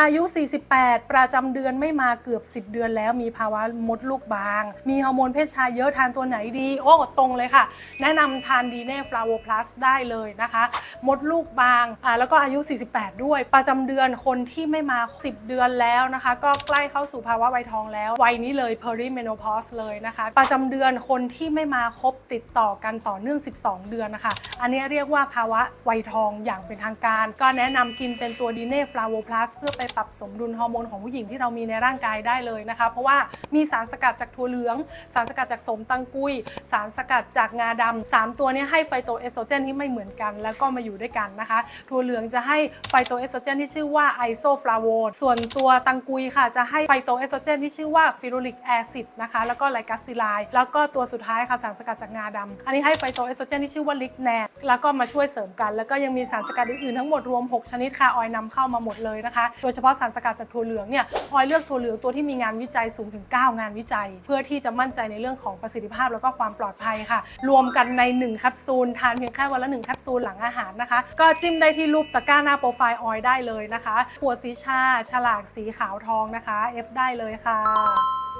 อายุ 48 ประจำเดือนไม่มาเกือบ 10 เดือนแล้วมีภาวะมดลูกบาง มีฮอร์โมนเพศชายเยอะทานตัวไหนดี โอ้ตรงเลยค่ะ แนะนำทานดีเน่ฟลาโวพลัสได้เลยนะคะ มดลูกบางอ่าแล้วก็อายุ 48 ด้วย ประจำเดือนคนที่ไม่มา 10 เดือนแล้วนะคะ ก็ใกล้เข้าสู่ภาวะวัยทองแล้ว วัยนี้เลย perimenopause เลยนะคะ ประจำเดือนคนที่ไม่มาครบติดต่อกันต่อเนื่อง 12 เดือนนะคะ อันนี้เรียกว่าภาวะวัยทองอย่างเป็นทางการ ก็แนะนำกินเป็นตัวดีเน่ฟลาโวพลัสเพื่อไปปรับสมดุลฮอร์โมนของผู้หญิงที่เรามีในร่างกายได้เลยนะคะ เพราะว่ามีสารสกัดจากถั่วเหลือง สารสกัดจากสมตังกุย สารสกัดจากงาดำสามตัวนี้ให้ไฟโตเอสโตรเจนที่ไม่เหมือนกัน แล้วก็มาอยู่ด้วยกันนะคะ ถั่วเหลืองจะให้ไฟโตเอสโตรเจนที่ชื่อว่าไอโซฟลาโวนส่วนตัวตังกุยค่ะจะให้ไฟโตเอสโตรเจนที่ชื่อว่าฟิโรลิกแอซิดนะคะแล้วก็ไลกัสซิไลแล้วก็ตัวสุดท้ายค่ะสารสกัดจากงาดำอันนี้ให้ไฟโตเอสโตรเจนที่ชื่อว่าลิกแนดแล้วก็มาช่วยเสริมกัน แล้วก็ยังมีสารสกัดอื่นๆทั้งหมดรวม 6 ชนิดค่ะออยนำเข้ามาหมดเลยนะคะโดยเฉพาะสารสกัดจากถั่วเหลืองเนี่ยออยเลือกถั่วเหลืองตัวที่มีงานวิจัยสูงถึง 9 งานวิจัย เพื่อที่จะมั่นใจในเรื่องของประสิทธิภาพแล้วก็ความปลอดภัยค่ะ รวมกันใน1แคปซูลทานเพียงแค่วันละ1แคปซูลหลังอาหารนะคะ ก็จิ้มได้ที่รูปตะกร้าหน้าโปรไฟล์ออยได้เลยนะคะขวดสีชา ฉลากสีขาวทองนะคะ F ได้เลยค่ะ